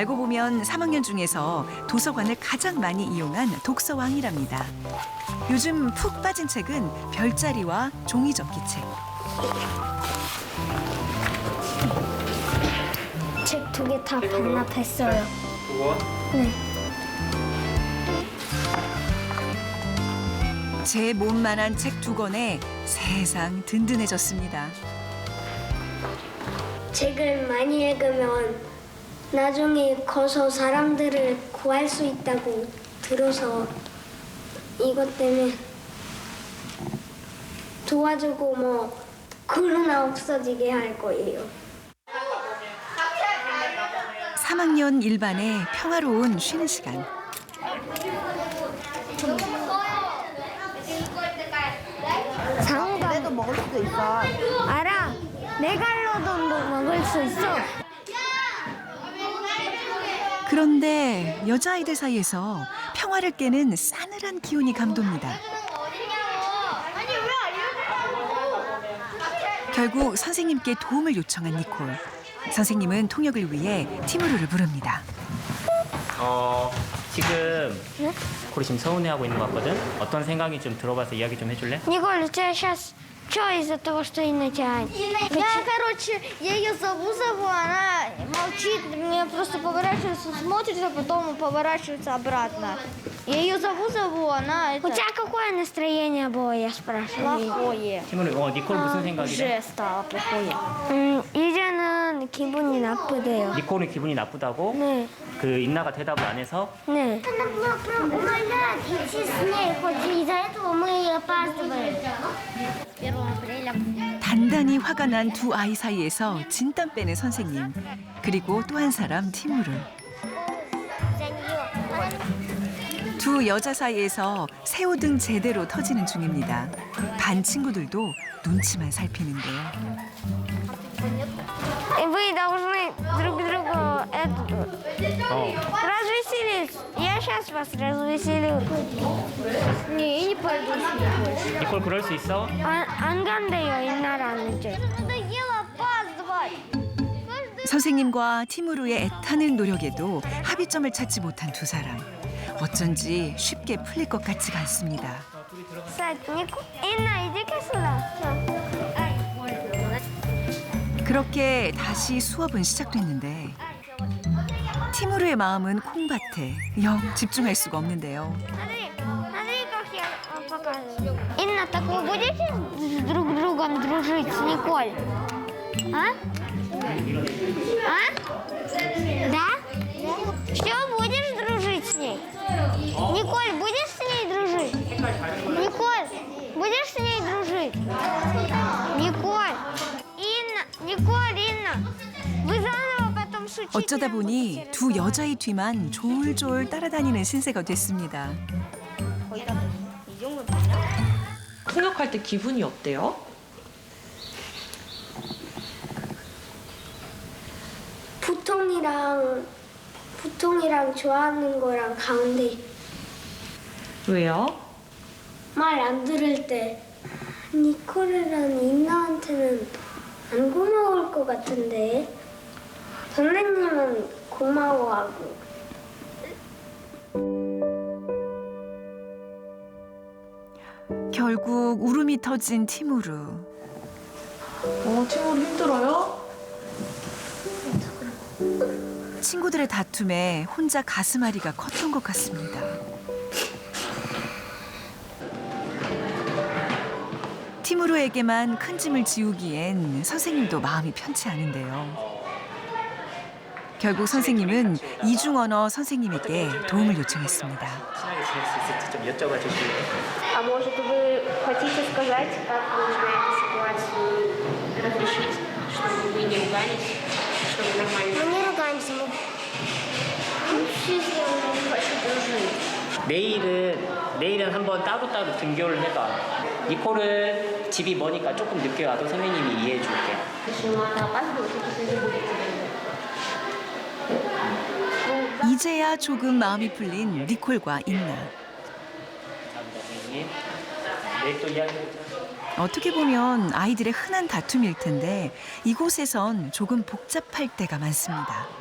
알고 보면 3학년 중에서 도서관을 가장 많이 이용한 독서왕이랍니다. 요즘 푹 빠진 책은 별자리와 종이 접기책. 책 두 개다 반납했어요. 그거 네. 제 몸만한 책 두 권에 세상 든든해졌습니다. 책을 많이 읽으면 나중에 커서 사람들을 구할 수 있다고 들어서 이것 때문에 도와주고 뭐 코로나 없어지게 할 거예요. 3학년 일반의 평화로운 쉬는 시간. 그래도 먹을 수도 있어. 알아. 네 갈로도 먹을 수 있어. 그런데 여자아이들 사이에서 평화를 깨는 싸늘한 기운이 감돕니다. 결국 선생님께 도움을 요청한 니콜. 선생님은 통역을 위해 티무르를 부릅니다. 어, 지금 네? 코리 지금 서운해하고 있는 것 같거든? 어떤 생각이 좀 들어봐서 이야기 좀 해줄래? 니콜 루치아샤스 что из-за того, что Инна тянет? Я, короче, я ее зову, зову, она молчит, мне просто поворачивается, смотрит, а потом поворачивается обратно. Я ее зову, зову, она это... У тебя какое настроение было, я спрашиваю? Плохое. 티무르 어 니콜 무슨 생각이래? Уже стало плохое. 음, 이제는 기분이 나쁘대요. 니콜은 기분이 나쁘다고 네, 그 인나가 대답을 안 해서 네. Она была прям умоляет идти с ней, хоть из-за этого мы 단단히 화가 난 두 아이 사이에서 진땀 빼는 선생님. 그리고 또 한 사람 티무르. За нее. 두 여자 사이에서 새우등 제대로 터지는 중입니다. 반 친구들도 눈치만 살피는데요. Вы должны друг другу это, 어 развеселить. Я сейчас вас развеселю. 니콜 그럴 수 있어? 안, 안 간대요 옛날 아는 줄. 선생님과 팀으로의 애타는 노력에도 합의점을 찾지 못한 두 사람. 어쩐지 쉽게 풀릴 것 같지가 않습니다. 그렇게 다시 수업은 시작됐는데 팀으로의 마음은 콩밭에 영 집중할 수가 없는데요. 아들이 아들이 거기 아빠가. 어, Инна, так вы будете с друг другом дружить с Николь? А? А? Да? Все, будешь дружить с ней? Николь, будешь с ней дружить? Николь, будешь с ней дружить? Николь, Инна, Николь, Инна, вы заново потом с учителем 어쩌다 보니 두 여자의 뒤만 졸졸 따라다니는 신세가 됐습니다. 통역할 때 기분이 어때요? 보통이랑 보통이랑 좋아하는 거랑 가운데 왜요? 말 안 들을 때 니콜이랑 인나한테는 안 고마울 것 같은데 선생님은 고마워하고 결국 울음이 터진 티무르. 어, 친구들 힘들어요? 친구들의 다툼에 혼자 가슴앓이가 컸던 것 같습니다. 티무르에게만 큰 짐을 지우기엔 선생님도 마음이 편치 않은데요. 결국 선생님은 이중 언어 선생님에게 도움을 요청했습니다. 친하게 지낼 수 있을지 좀 여쭤봐 주실래요? А может вы хотите сказать, как вы знаете ситуацию разрешить, чтобы вы не ругались, чтобы нормально? Мы не ругаемся, мы счастливы, не хочу дружить. 내일은 내일은 한번 따로따로 등교를 해봐. 니콜은 집이 머니까 조금 늦게 와도 선생님이 이해해 줄게. Если надо опаздывать, это не будет тебе. 이제야 조금 마음이 풀린 니콜과 인나. 어떻게 보면 아이들의 흔한 다툼일 텐데 이곳에선 조금 복잡할 때가 많습니다.